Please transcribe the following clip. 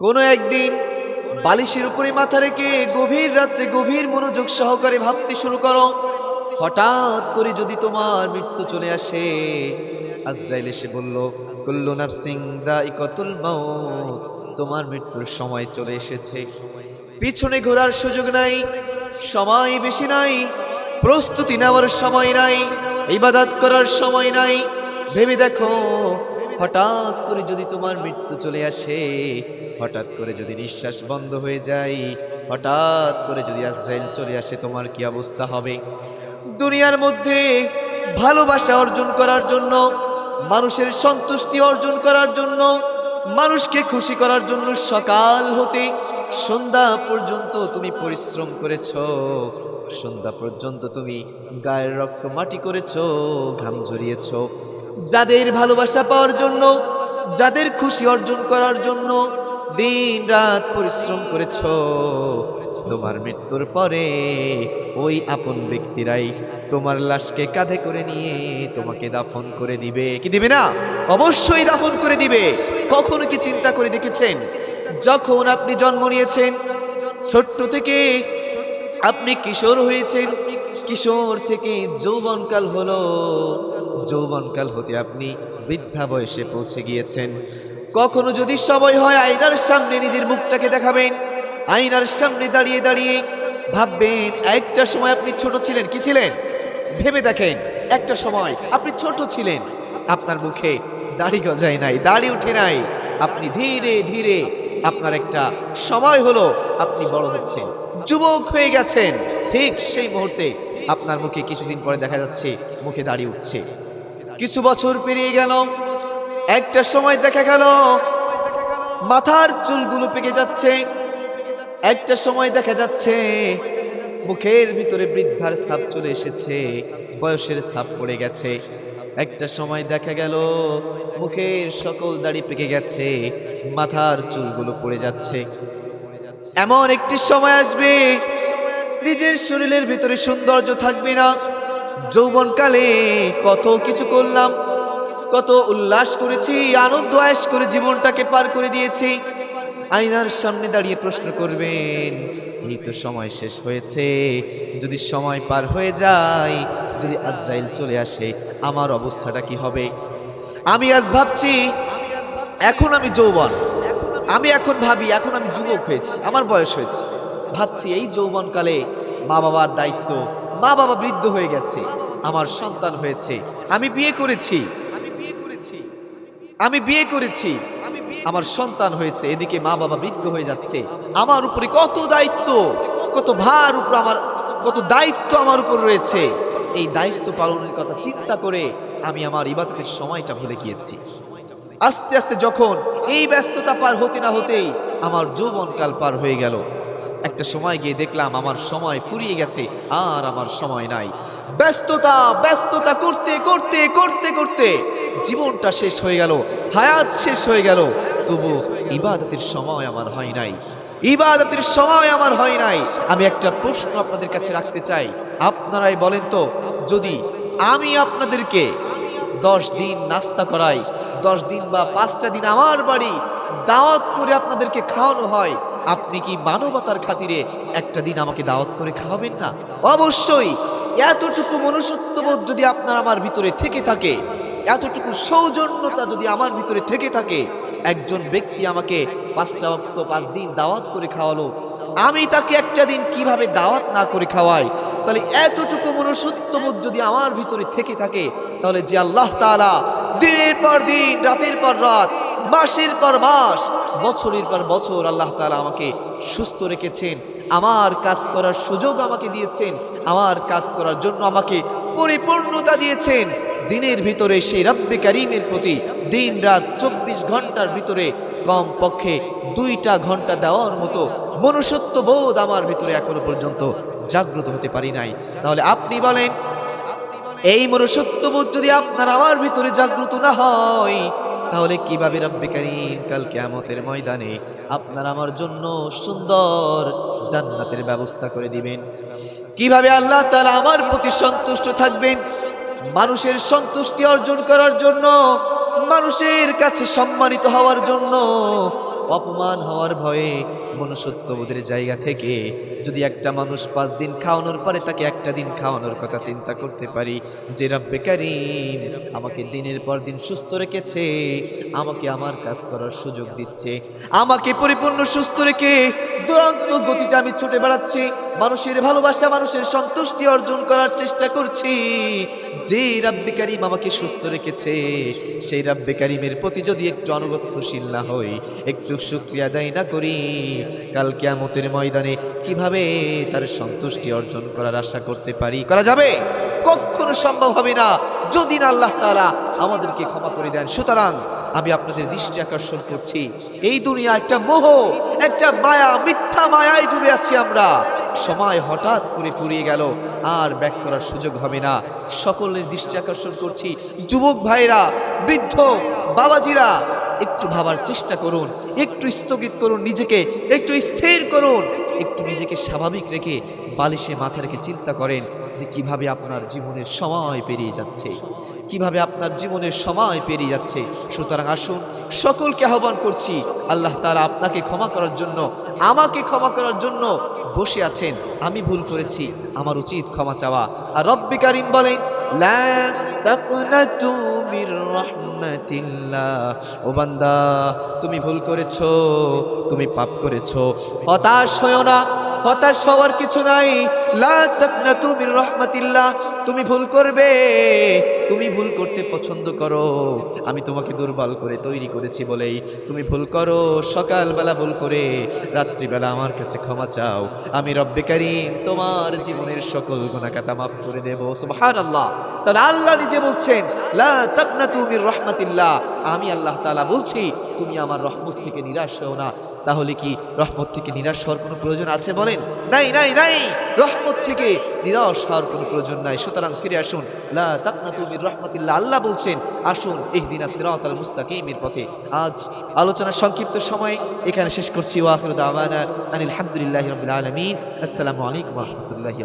কোনো একদিন বালিশের উপরে মাথা রেখে গভীর রাত্রে গভীর মনোযোগ সহকারে ভাবতে শুরু করো। হঠাৎ করে যদি তোমার মৃত্যু চলে আসে, আজরাইল এসে বলল, কুল্লু নাফসিং দাইকাতুল মাউত, তোমার মৃত্যুর সময় চলে এসেছে। পিছনে ঘোরার সুযোগ নাই, সময় বেশি নাই, প্রস্তুতি নেওয়ার সময় নাই, ইবাদত করার সময় নাই। ভেবে দেখো হঠাৎ করে যদি তোমার মৃত্যু চলে আসে, হঠাৎ করে যদি নিঃশ্বাস বন্ধ হয়ে যায়, হঠাৎ করে যদি আজরাইল চলে আসে, তোমার কি অবস্থা হবে? দুনিয়ার মধ্যে ভালোবাসা অর্জন করার জন্য, মানুষের সন্তুষ্টি অর্জন করার জন্য, মানুষকে খুশি করার জন্য সকাল হতে সন্ধ্যা পর্যন্ত তুমি পরিশ্রম করেছ, সন্ধ্যা পর্যন্ত তুমি গায়ের রক্ত মাটি করেছ, ঘাম ঝরিয়েছো। যাদের ভালোবাসা পাওয়ার জন্য, যাদের খুশি অর্জন করার জন্য দিন রাত পরিশ্রম করেছ, তোমার মৃত্যুর পরে ওই আপন ব্যক্তিরাই তোমার লাশকে কাঁধে করে নিয়ে তোমাকে দাফন করে দিবে। কি দিবে না? অবশ্যই দাফন করে দিবে। কখনো কি চিন্তা করে দেখেছেন? যখন আপনি জন্ম নিয়েছেন, ছোট্ট থেকে আপনি কিশোর হয়েছেন কিশোর থেকে যৌবনকাল হলো। যৌবনকাল হতে আপনি বৃদ্ধা বয়সে পৌঁছে গিয়েছেন। কখনো যদি সময় হয় আয়নার সামনে নিজের মুখটাকে দেখাবেন। আয়নার সামনে দাঁড়িয়ে দাঁড়িয়ে ভাববেন, একটা সময় আপনি ছোট ছিলেন। কি ছিলেন? ভেবে দেখেন, একটা সময় আপনি ছোট ছিলেন। আপনার মুখে দাড়ি গজায় নাই, দাড়ি উঠে নাই। আপনি ধীরে ধীরে আপনার একটা সময় হলো, আপনি বড় হচ্ছেন। যুবক হয়ে গেছেন, ঠিক সেই মুহূর্তে আপনার মুখে কিছুদিন পরে দেখা যাচ্ছে, মুখে দাঁড়িয়ে উঠছে। কিছু বছর পেরিয়ে গেল, একটা সময় দেখা গেল, মাথার চুলগুলো পেকে যাচ্ছে। একটা সময় দেখা যাচ্ছে, মুখের ভিতরে বৃদ্ধার সাপ চলে এসেছে, বয়সের সাপ পড়ে গেছে। একটা সময় দেখা গেল, মুখের সকল দাড়ি পেকে গেছে, মাথার চুলগুলো পড়ে যাচ্ছে। এমন একটি সময় আসবে নিজের শরীরের ভিতরে সৌন্দর্য থাকবে না। যৌবনকালে কত কিছু করলাম, কত উল্লাস করেছি, আনন্দ আয়েস করে জীবনটাকে পার করে দিয়েছি। আয়নার সামনে দাঁড়িয়ে প্রশ্ন করবেন, এই তো সময় শেষ হয়েছে। যদি সময় পার হয়ে যায়, যদি আজরাইল চলে আসে, আমার অবস্থাটা কি হবে? আমি আজ ভাবছি, এখন আমি যৌবন। আমি এখন ভাবি, এখন আমি যুবক হয়েছি, আমার বয়স হয়েছে। ভাবছি এই যৌবনকালে মা বাবার দায়িত্ব, মা বাবা বৃদ্ধ হয়ে গেছে, আমার সন্তান হয়েছে, আমি বিয়ে করেছি, আমি বিয়ে করেছি, আমার সন্তান হয়েছে, এদিকে মা বাবা বৃদ্ধ হয়ে যাচ্ছে, আমার উপরে কত দায়িত্ব, কত ভার উপর আমার, কত দায়িত্ব আমার উপর রয়েছে, এই দায়িত্ব পালনের কথা চিন্তা করে আমি আমার ইবাদতের সময়টা ভুলে গিয়েছি। আস্তে আস্তে যখন এই ব্যস্ততা পার হতে না হতেই আমার যৌবনকাল পার হয়ে গেল। একটা সময় গিয়ে দেখলাম আমার সময় ফুরিয়ে গেছে, আর আমার সময় নাই। ব্যস্ততা ব্যস্ততা করতে করতে করতে করতে জীবনটা শেষ হয়ে গেল, হায়াত শেষ হয়ে গেল। তবু ইবাদতের সময় আমার হয় নাই। ইবাদতের সময় আমার হয় নাই। আমি একটা প্রশ্ন আপনাদের কাছে রাখতে চাই। আপনারাই বলেন তো, যদি আমি আপনাদেরকে দশ দিন নাস্তা করাই, দশ দিন বা পাঁচটা দিন আমার বাড়ি দাওয়াত করে আপনাদেরকে খাওয়ানো হয় আপনি কি মানবতার খাতিরে একটা দিন আমাকে দাওয়াত করে খাওয়াবেন না? অবশ্যই। এতটুকু মনুষ্যত্ববোধ যদি আপনার আমার ভিতরে থেকে থাকে, এতটুকু সৌজন্যতা যদি আমার ভিতরে থেকে থাকে, একজন ব্যক্তি আমাকে পাঁচটা অক্ত পাঁচ দিন দাওয়াত করে খাওয়ালো, আমি তাকে একটা দিন কীভাবে দাওয়াত না করে খাওয়াই? তাহলে এতটুকু মনুষ্যত্ববোধ যদি আমার ভিতরে থেকে থাকে, তাহলে যে আল্লাহ তাআলা দিনের পর দিন, রাতের পর রাত মাসের পর মাস, বছরের পর বছর আল্লাহ তাআলা আমাকে সুস্থ রেখেছেন। আমার কাজ করার সুযোগ আমাকে দিয়েছেন। আমার কাজ করার জন্য আমাকে পরিপূর্ণতা দিয়েছেন। দিনের ভিতরে সেই রব্বে করিমের প্রতি দিন রাত চব্বিশ ঘণ্টার ভিতরে কম পক্ষে দুইটা ঘণ্টা দেওয়ার মতো মনুষ্যত্ব বোধ আমার ভিতরে এখনও পর্যন্ত জাগ্রত হতে পারি নাই। তাহলে আপনি বলেন, এই মনুষ্যত্ববোধ যদি আপনার আমার ভিতরে জাগ্রত না হয় তাহলে কীভাবে রব্বি করিম কাল কেমতের ময়দানে আপনার আমার জন্য সুন্দর জান্নাতের ব্যবস্থা করে দিবেন? কীভাবে আল্লাহ তার আমার প্রতি সন্তুষ্ট থাকবেন? মানুষের সন্তুষ্টি অর্জন করার জন্য, মানুষের কাছে সম্মানিত হওয়ার জন্য, অপমান হওয়ার ভয়ে মনুষ্যত্ববোধের জায়গা থেকে যদি একটা মানুষ পাঁচ দিন খাওয়ানোর পরে তাকে একটা দিন খাওয়ানোর কথা চিন্তা করতে পারি, যে রব্বে কারিম, আমাকে দিনের পর দিন সুস্থ রেখেছে, আমাকে আমার কাজ করার সুযোগ দিচ্ছে, আমাকে পরিপূর্ণ সুস্থ রেখে দুরন্ত গতিতে আমি ছুটে বেড়াচ্ছি, মানুষের ভালোবাসা, মানুষের সন্তুষ্টি অর্জন করার চেষ্টা করছি, যে রাব্বে কারিম আমাকে সুস্থ রেখেছে, সেই রাব্বে কারিমের প্রতি যদি একটু আনুগত্যশীল না হই, একটু শুক্রিয়া আদায় না করি কাল কিয়ামতের ময়দানে কীভাবে তার সন্তুষ্টি অর্জন করার আশা করতে পারি? করা যাবে? কখনো সম্ভব হবে না। যদি না আল্লাহ তাআলা আমাদেরকে ক্ষমা করে দেন। সুতরাং আমি আপনাদের দৃষ্টি আকর্ষণ করছি। এই দুনিয়া একটা মোহ, একটা মায়া, মিথ্যা মায়ায় ডুবে আছি আমরা। সময় হঠাৎ করে ফুরিয়ে গেল, আর ব্যাক করার সুযোগ হবে না। সকলের দৃষ্টি আকর্ষণ করছি। যুবক ভাইরা, বৃদ্ধ, বাবাজিরা একটু ভাবার চেষ্টা করুন, একটু স্থগিত করুন নিজেকে, একটু স্থির করুন, একটু নিজেকে স্বাভাবিক রেখে বালিশে মাথা রেখে চিন্তা করেন যে কীভাবে আপনার জীবনের সময় পেরিয়ে যাচ্ছে, কীভাবে আপনার জীবনের সময় পেরিয়ে যাচ্ছে। সুতরাং আসুন, সকলকে আহ্বান করছি, আল্লাহ তাআলা আপনাকে ক্ষমা করার জন্য, আমাকে ক্ষমা করার জন্য বসে আছেন। আমি ভুল করেছি, আমার উচিত ক্ষমা চাওয়া। আর রব্বি কারিম বলেন লা তাকনাতু মির রাহমাতিল্লাহ। ও বান্দা, তুমি ভুল করেছ, তুমি পাপ করেছ। হতাশ হয়ো না। হতাশ হওয়ার কিছু নাই। মির রাহমাতিল্লাহ। তুমি ভুল করবে, তুমি ভুল করতে পছন্দ করো। আমি তোমাকে দুর্বল করে তৈরি করেছি বলেই তুমি ভুল করো। সকালবেলা ভুল করে রাত্রিবেলা আমার কাছে ক্ষমা চাও। আমি রব্বে তোমার জীবনের সকল গুণাকাতা মাফ করে দেবো। সুবহানাল্লাহ। তাহলে আল্লাহ নিজে বলছেন, লা তাকনাতু মির রাহমাতিল্লাহ। আমি আল্লাহ তাআলা বলছি, তুমি আমার রহমত থেকে নিরাশ হও না। তাহলে কি রহমত থেকে নিরাশ হওয়ার কোনো প্রয়োজন আছে বলেন? নাই নাই নাই! রহমত থেকে নিরাশ হওয়ার কোনো প্রয়োজন নাই। সুতরাং ফিরে আসুন। লা তাকনাতু মির রাহমাতিল্লাহ। আল্লাহ বলছেন, আসুন এই ইহদিনা সিরাতাল মুস্তাকিমের পথে। আজ আলোচনার সংক্ষিপ্ত সময়, এখানে শেষ করছি। ওয়া আখিরু দাওয়ানা আনিল হামদুলিল্লাহি রাব্বিল আলামিন। আসসালামু আলাইকুম রাহমাতুল্লাহি